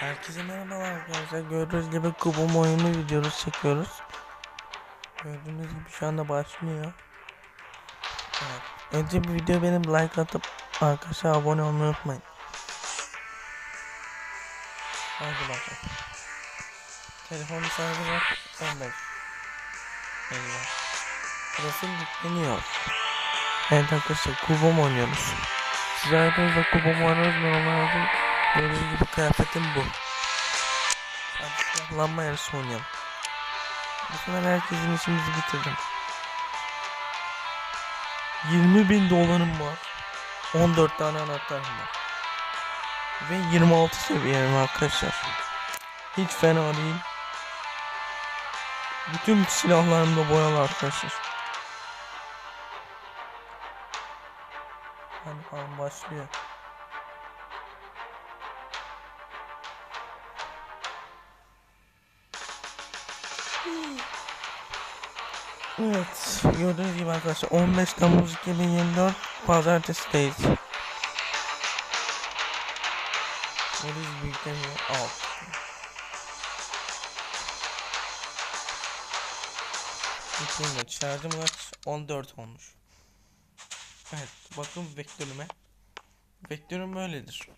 Herkese merhabalar arkadaşlar. Gördüğünüz gibi kubum oyunu videosu çekiyoruz. Gördüğünüz gibi şu anda başlıyor. Evet. Önce bu video benim like atıp arkadaşlar abone olmayı unutmayın. Hadi bakalım. Telefon sahibi var 15. Eyvah. Profil yükleniyor. Evet arkadaşlar kubum oynuyoruz. Siz hayatınızda kubum oynuyoruz mu? Normalde benim gibi kıyafetim bu. Silahlanma yarışı oynayalım. Bu sefer herkesin işimizi bitirdim. 20 bin dolarım var. 14 tane anahtarım var. Ve 26 seviyem arkadaşlar. Hiç fena değil. Bütün silahlarım da boyalı arkadaşlar. Hadi bakalım başlıyor. Evet, gördüğünüz gibi arkadaşlar 15 Temmuz 2024 Pazartesi'deyiz. Polis büyükleniyor. Al. Bitirmiyor. Şarjım kaç? 14 olmuş. Evet, bakın vektörüme. Vektörüm böyledir.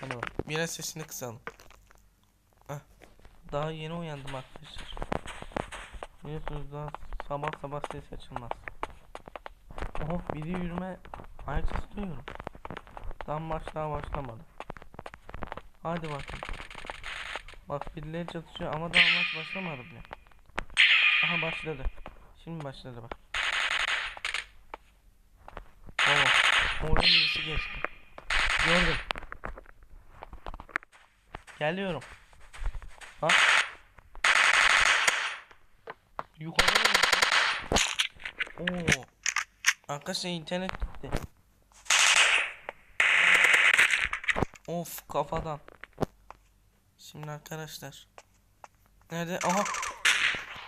Hadi bak, biraz sesini kısalım. Heh. Daha yeni uyandım arkadaşlar. Biliyorsunuz daha sabah sabah ses açılmaz. Oh biri yürüme ayak sesi duyuyorum. Tam maç daha başlamadı. Hadi bakın. Bak birileri çatışıyor ama daha maç başlamadı bile. Aha başladı. Şimdi başladı bak. Oo. Oradan birisi geçti. Gördüm. Geliyorum. Ha? Yukarıda? Oo. Arkadaşlar internet gitti. Of kafadan. Şimdi arkadaşlar. Nerede? Aha.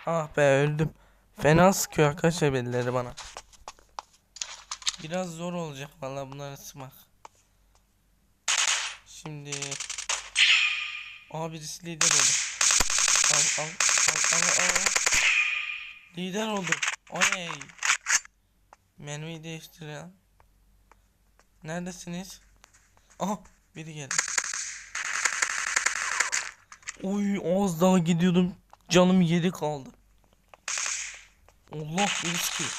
Ah be öldüm. Fena sıkıyor arkadaşlar belleri bana. Biraz zor olacak vallahi bunları sıkmak. Şimdi Aa birisi lider oldu. Al al al al al. Lider oldum. Oley. Menüyü değiştirelim. Neredesiniz? Aha biri geldi. Oy az daha gidiyordum. Canım yedi kaldı. Allah sıkıyor.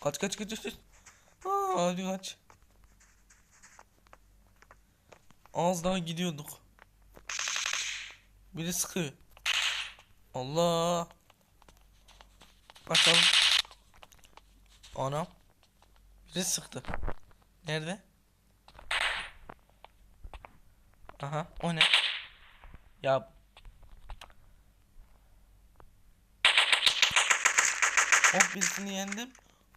Kaç kaç kaç kaç. Aa, hadi kaç. Az daha gidiyorduk. Biri sıkıyor. Allah. Bakalım. Anam. Biri sıktı. Nerede? Aha o ne? Ya. Hop birisini yendim.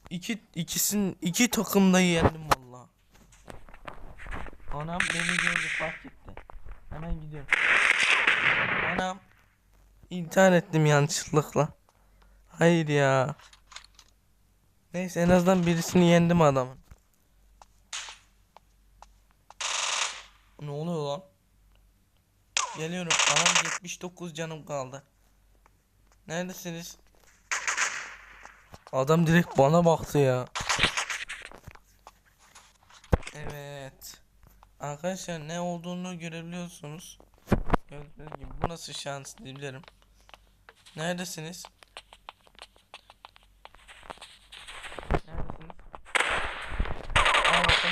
İki ikisin iki takımda yendim vallahi. Anam beni gördü fark etti. Hemen gidiyorum. Anam. İntihar ettim yanlışlıkla. Hayır ya. Neyse en azından birisini yendim adamın. Ne oluyor lan? Geliyorum. Anam 79 canım kaldı. Neredesiniz? Adam direkt bana baktı ya. Evet. Arkadaşlar ne olduğunu görebiliyorsunuz. Gördüğünüz gibi bu nasıl şans diyebilirim. Neredesiniz? Aa bakın.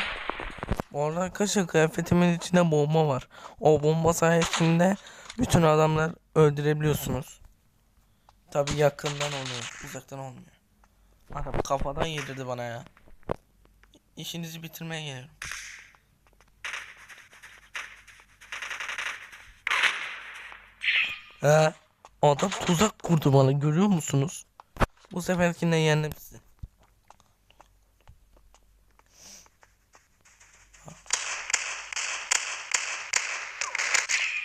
Bu arada arkadaşlar kıyafetimin içinde bomba var. O bomba sayesinde bütün adamlar öldürebiliyorsunuz. Tabi yakından oluyor. Uzaktan olmuyor. Adam kafadan yedirdi bana ya. İşinizi bitirmeye geliyorum. He. Adam tuzak kurdu bana görüyor musunuz? Bu seferkinde yendim sizi.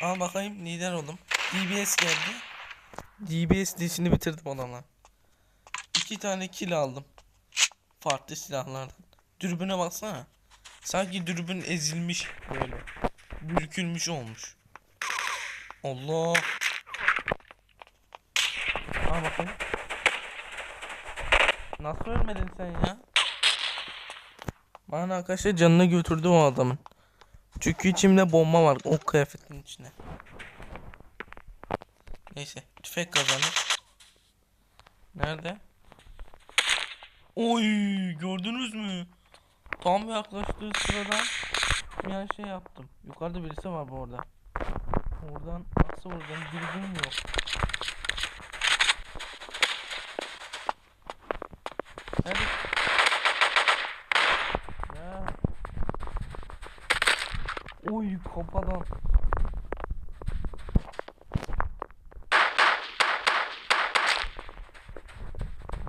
Aa bakayım lider oldum. DBS geldi. DBS dişini bitirdim adamla. İki tane kill aldım. Farklı silahlardan. Dürbüne baksana. Sanki dürbün ezilmiş böyle. bürkülmüş olmuş. Allah. Al bakayım. Nasıl ölmedin sen ya? Bana arkadaşlar canını götürdü o adamın. Çünkü içimde bomba var o kıyafetin içine. Neyse tüfek kazanır. Nerede? Oy gördünüz mü? Tam yaklaştığı sırada yani şey yaptım. Yukarıda birisi var bu arada. Oradan nasıl vuracağım dürbünüm yok. Nerede? Ya.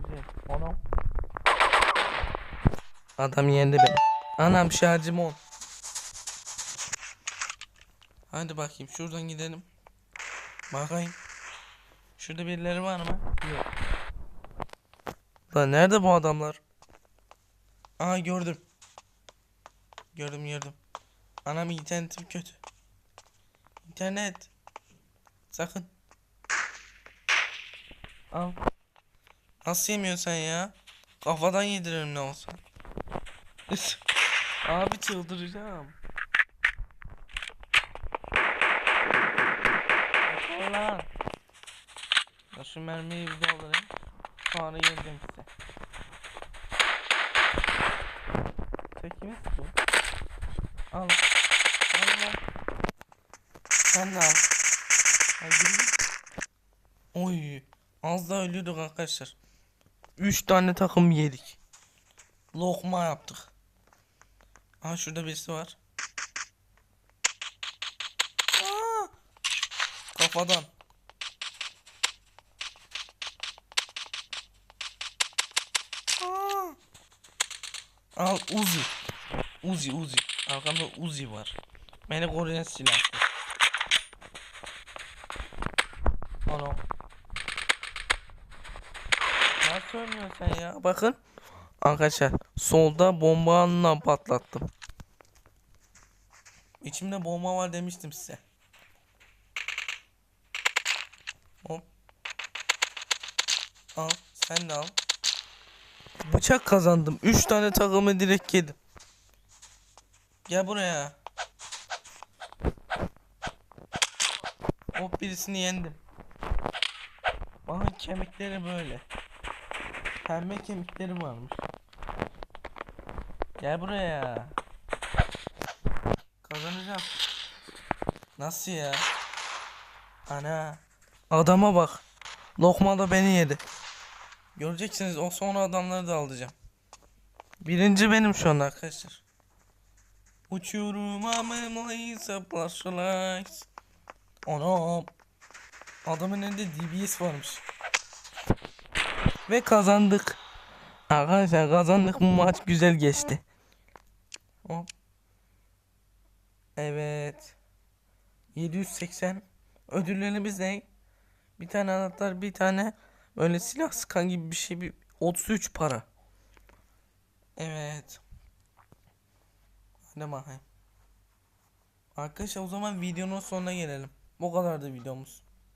Güzel. Anam. Adam yendi beni. Anam şarjım on. Hadi bakayım şuradan gidelim. Bakayım. Şurada birileri var mı? Yok. Lan nerede bu adamlar? Aa gördüm. Gördüm gördüm. Anam internetim kötü. İnternet. Sakın. Al. Nasıl yemiyorsun sen ya? Kafadan yediririm ne olsa. Abi çıldıracağım. Lan. Ya şu mermiyi bir doldurayım. Sonra geleceğim size. Tekimiz bu. Al. Sen de al. Oy. Az daha ölüyorduk arkadaşlar. 3 tane takım yedik. Lokma yaptık. Aa şurada birisi var. Aa! Kafadan. Aa! Al Uzi. Uzi Uzi. Arkamda Uzi var. Beni koruyan silah. Anam. Nasıl ölmüyorsun sen ya? Bakın. Arkadaşlar solda bombanla patlattım. İçimde bomba var demiştim size. Hop. Al. Sen de al. Bıçak kazandım. 3 tane takımı direkt yedim. Gel buraya. Hop birisini yendim. Bakın kemikleri böyle. Pembe kemikleri varmış. Gel buraya. Kazanacağım. Nasıl ya? Ana. Adama bak. Lokma da beni yedi. Göreceksiniz o sonra adamları da alacağım. Birinci benim şu anda arkadaşlar. Uçuyorum amemlaysa flashlights. Anam. Adamın elinde DBS varmış. Ve kazandık. Arkadaşlar kazandık bu maç güzel geçti. Hop. Evet. 780 ödüllerimiz ne? Bir tane anahtar, bir tane böyle silah sıkan gibi bir şey bir 33 para. Evet. Hadi bakayım. Arkadaşlar o zaman videonun sonuna gelelim. Bu kadardı videomuz.